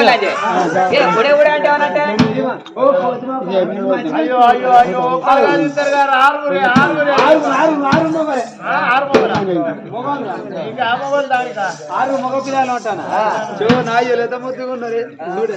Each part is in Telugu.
కాబట్టి ఉడే ఉడే అంటే ఏమనంటే అయ్యో అయ్యో అయ్యో పాలగారు గారు ఆరుగురే ఆరుగురే ఆ, ఆరు మొగలా? ఇంకా ఆ మొగలు దానికా? ఆరు మగ పిల్లలు ఉంటాను? చూ నాయ్యలు ఎంత ముద్దుగా ఉన్నారు. చూడు.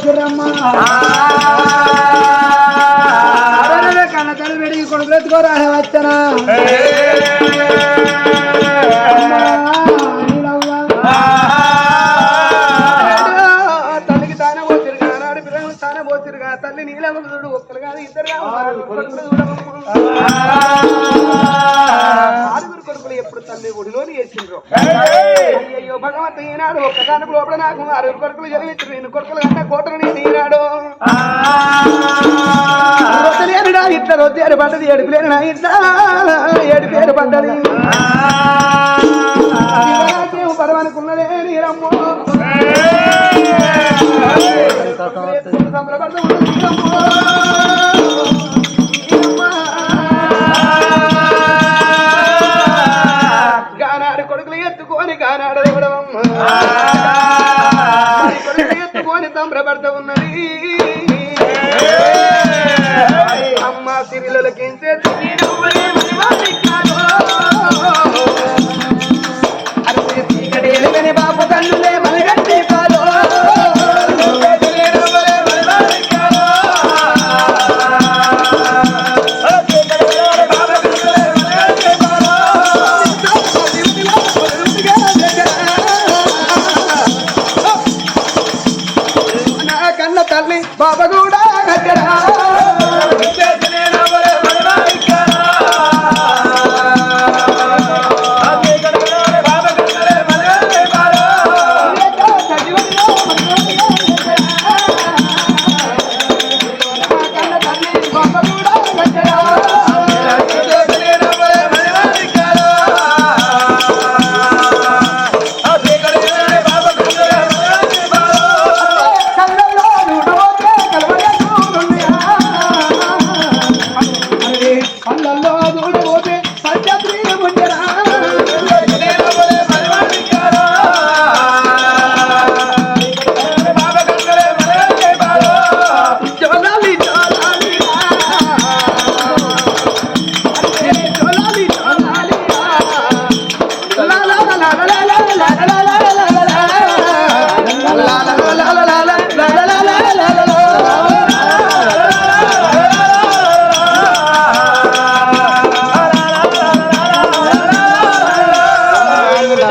పోసిరమ్మ కన్న తల్లి బిడ్డకి కొడుకులు ఎత్తుకోరా వచ్చనా? భగవంతు ఈనాడు ఒక్కదానికి లోపల నాకు ఆరుగురు కొడుకులు జన్మించారు నేను కొడుకులు కన్నా కోటలు నేను ఈనాడు రొట్టెలేనుడా ఇట్లా రొట్టేరు పడ్డది ఏడుపులేను నా ఇట్లా ఏడు పేరు పడ్డది పరమనుకున్నదే నీరమ్మో సంబరపడుతూ ఎత్తుకొని సంబరపడుతూ ఉన్నది. అమ్మ సిరిలకించే కన్న తల్లి బాబా కూడా గడ్డరా Allah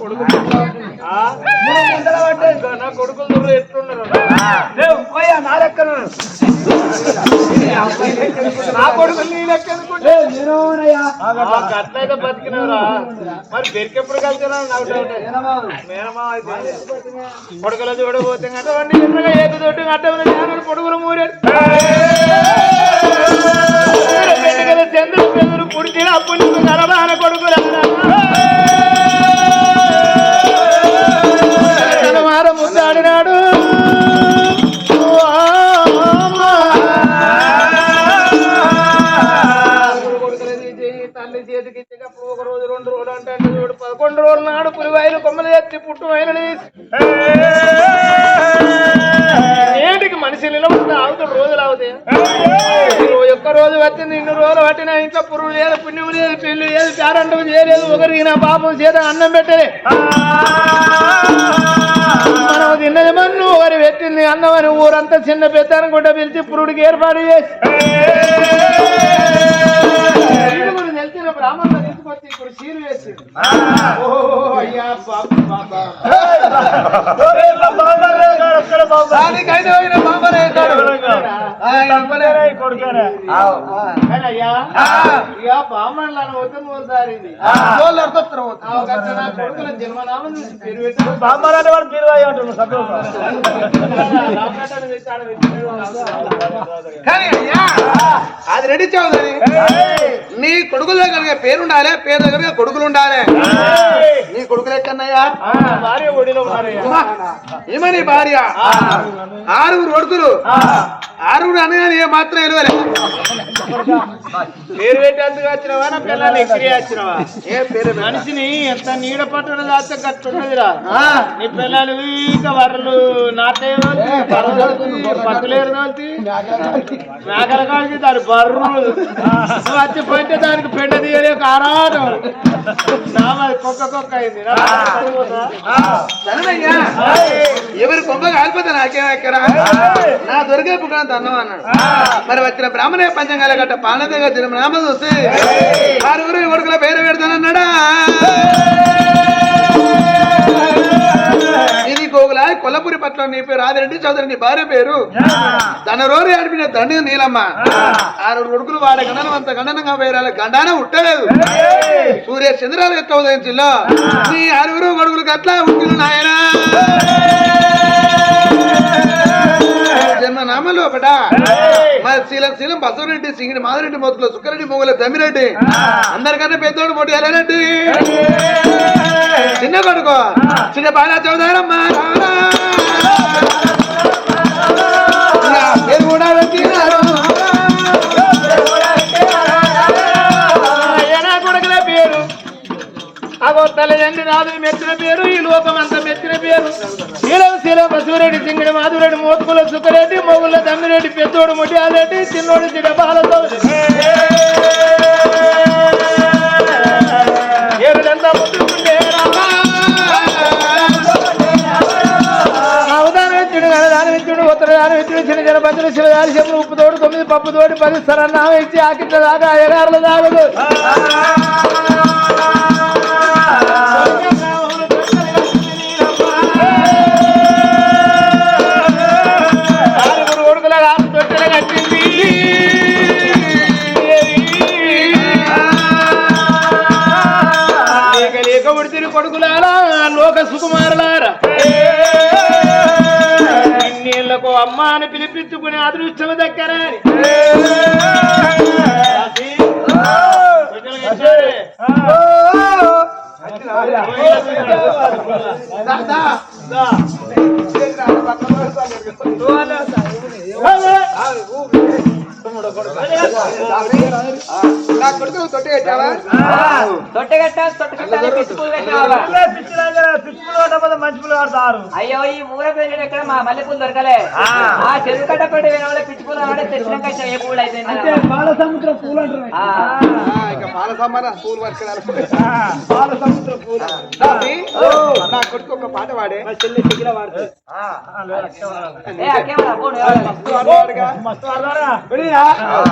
కొడుకు? నా కొడుకులు దూరం ఎట్లున్నారు? నా లెక్కన నా కొడుకులు నీ లెక్క అనుకుంటే అట్లయితే బతికినవరా. మరి బెరికెప్పుడు కలిసినా నాకు డౌట్ మేనమా అయితే. కొడుకుల చూడబోతే అటువంటి ఎదురుగా ఏది తోటి అడ్డమైన జ్ఞానులు పొడుగులు మూరాడు. పెట్టుకల చంద్రుడు పెదురు పుడిచిన అప్పుడు నరబాన కొడుకులు మార ఎత్తి పుట్టు నేటికి మనిషి నిలబడి ఆగుతాడు రోజులు అవుతాయి ఒక్క రోజు వచ్చింది ఇన్ని రోజులు పట్టిన ఇంట్లో పురుగు లేదు పుణ్యం లేదు పెళ్ళి లేదు పేరంటం చేయలేదు ఒకరికి నా పాపం చేత అన్నం పెట్టలే. మనం తిన్నది మన్ను వారి పెట్టింది అన్నం అని ఊరంతా చిన్న పెద్ద అనుకుంటా పిలిచి పురుడికి ఏర్పాటు చేసి. నిలిచిన బ్రాహ్మణులు తీసుకొచ్చి ఇప్పుడు సీరు వేసి ఓ అయ్యా బాబు. జన్మనామం పేరు. కానీ అయ్యా అది రెడీ చదువుదని నీ కొడుకుల దగ్గర పేరుండాలి పేరు దగ్గర కొడుకులు ఉండాలి నీ కొడుకులు ఎక్కన్నయ్యా ఆ, భార్య ఏమని భార్య. ఆరుగురు కొడుకులు. ఆరుగురు అనగానే ఏ మాత్రం ఎలువలే. పేరు పెట్టేందుకు వచ్చినవా? నా పిల్లల్ని ఎక్కిరి వచ్చినవా? ఏ పేరు మనిషిని ఎంత నీడ పట్టున దాస్తే కట్టున్నదిరా నీ పిల్లలు ఇక వరలు నాటయ్య పక్కలేరు తోల్తి మేకల కాడికి దాని వచ్చి పోతే దానికి పెండ తీయలే ఒక ఆరాటం నా మరి కుక్క కుక్క అయింది. ఎవరి కొంప కాలిపోతే నాకేం ఎక్కరా నా దొరికే పుట్టినంత అన్నం అన్నాడు. మరి వచ్చిన బ్రాహ్మణ పంచంగాల గట్ట పాలనగా తిరుమ నామ చూసి. ఆరుగురు కొడుకుల పేరు పెడతానన్నాడా? ఇది గోగులా కొల్లపురి పట్ల నీ పేరు ఆదిరెడ్డి చౌదరి నీ భార్య పేరు. తన రోజు ఆడిపిన దండి నీలమ్మ. ఆరు కొడుకులు వాడ గండనం అంత గండనంగా వేరాల గండాన ఉట్టలేదు. సూర్య చంద్రాలు ఎట్లా ఉదయించిల్లో నీ ఆరుగురు కొడుకులు అట్లా ఉంటుంది నాయనా. జన్మ నామలు ఒకట మరి శీలం శీలం బసవరెడ్డి సింగిడి మాదిరెడ్డి మొత్తులో సుక్కరెడ్డి మొగుల దమ్మిరెడ్డి. అందరికన్నా పెద్దోడు మొట్టి ఎలారెడ్డి చిన్న కొడుకు. చిన్న బాగా చదువుతారమ్మా తలయండి తల్లిదండ్రి నాదు మెచ్చిన పేరు ఈ లోకం అంతా మెచ్చిన పేరు. శీలం శీలం బసవరెడ్డి సింగడి మాధురెడ్డి మోతుకుల సుఖరెడ్డి మొగుల దమ్మిరెడ్డి పెద్దోడు ముట్టియాలరెడ్డి చిన్నోడు చిన్న బాలతో. ఏడుదంతా ముట్టుకుంటే రామా. అవదానం చిన్న చిన్న పచ్చలు చెప్పులు ఉప్పు తోడు తొమ్మిది పప్పు తోడు పది సరన్నా ఇచ్చి ఆకిట్ల దాకా ఎగారులు దాగదు కొడుకులారా లోక సుకుమారులారా ఇన్నేళ్ళకు అమ్మ అని పిలిపించుకునే అదృష్టం దగ్గర కొడుకు తొట్టి పెట్టావా తొట్టె కట్టా తొట్టె కట్టాలి పిచ్చుకులు కట్టినావా మంచి ఆడతారు అయ్యో ఈ మూల పేరు ఎక్కడ? మా మల్లెపూలు దొరకలే. ఆ. చెరువు కట్ట పెట్టి వేరే వాళ్ళ పిచ్చుకులు ఆడే తెచ్చినాక ఏ పూలు అయితే బాల సముద్రం పూలు అంటారు. పాల బాల సముద్రం పూలు. నా కొడుకు ఒక పాట పాడే. చెల్లి?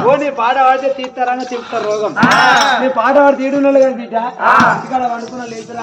ఓ నీ పాట పాడితే తీస్తారని తిప్పుతారు రోగం. నీ పాట పాడి తీడు కానీ తీట ఇక్కడ వండుకున్న లేదురా.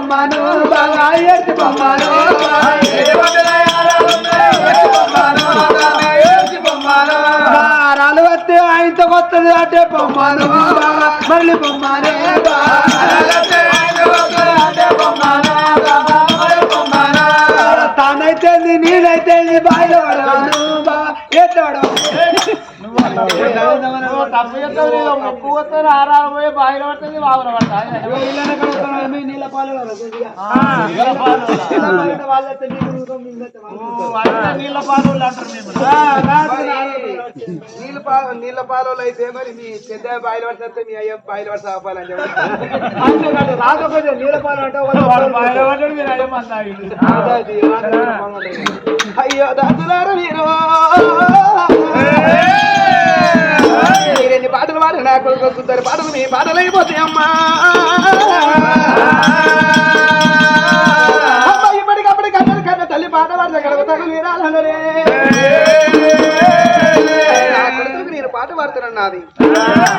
బొమ్మను బావ, ఎటు బొమ్మను. వారాలు వస్తే ఆయనతో వస్తుంది అంటే బొమ్మను మళ్ళీ బొమ్మనే తనైతే ఆయనతో కొత్తది అంటే బొమ్మను నేనైతే బాయిలో పడవాను నీళ్ళ పాలు నీళ్ళ పాలు అంటారు నీళ్ళ పాల అయితే మరి మీ పెద్ద బాయిల పడితే మీ అయ్య బాయిల పడితే ఆపాలని చెప్పి రాకపోతే నీళ్ళ పాలు అంటే పడ్డాడు మీరు అయ్యో దాసులారా మీరు మీరెన్ని పాటలు పాడి నా కొడుకు వస్తుంటారు పాటలు మీ పాటలు అమ్మా. అమ్మ, ఇప్పటికప్పటికి అప్పటి తల్లి పాట పాడితే గడపతాను మీరాలనరే నా నేను పాట పాడుతున్నాను నాది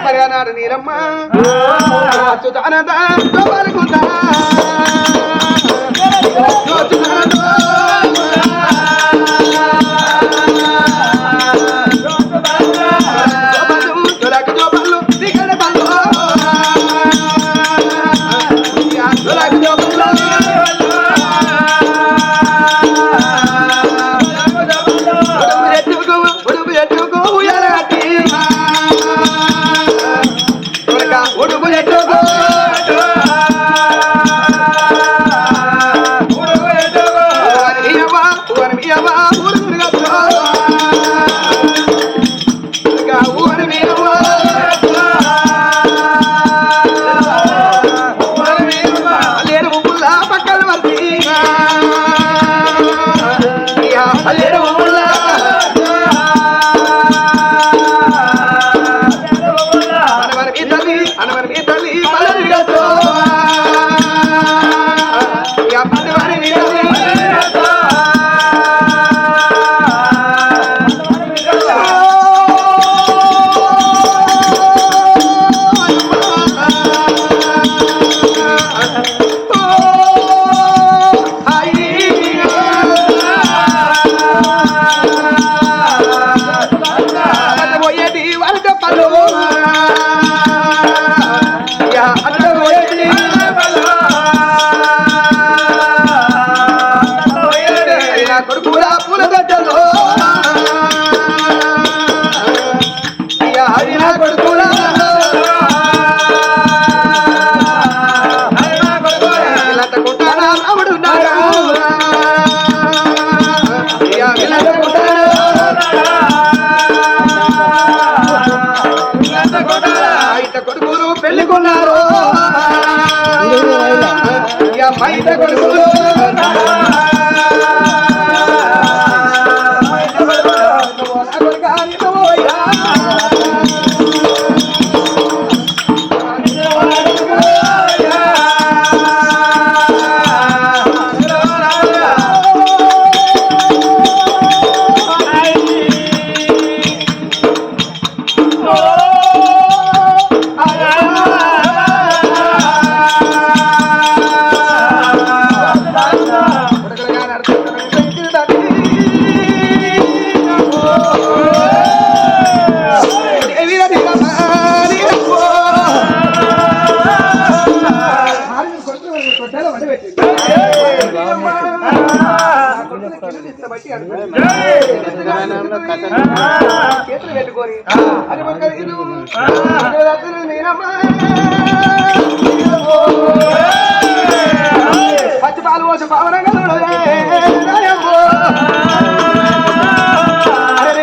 మరి ఆనాడు నీరమ్మ அனைவருமே పచ్చిపాలు చేతులు పెట్టుకొని. అది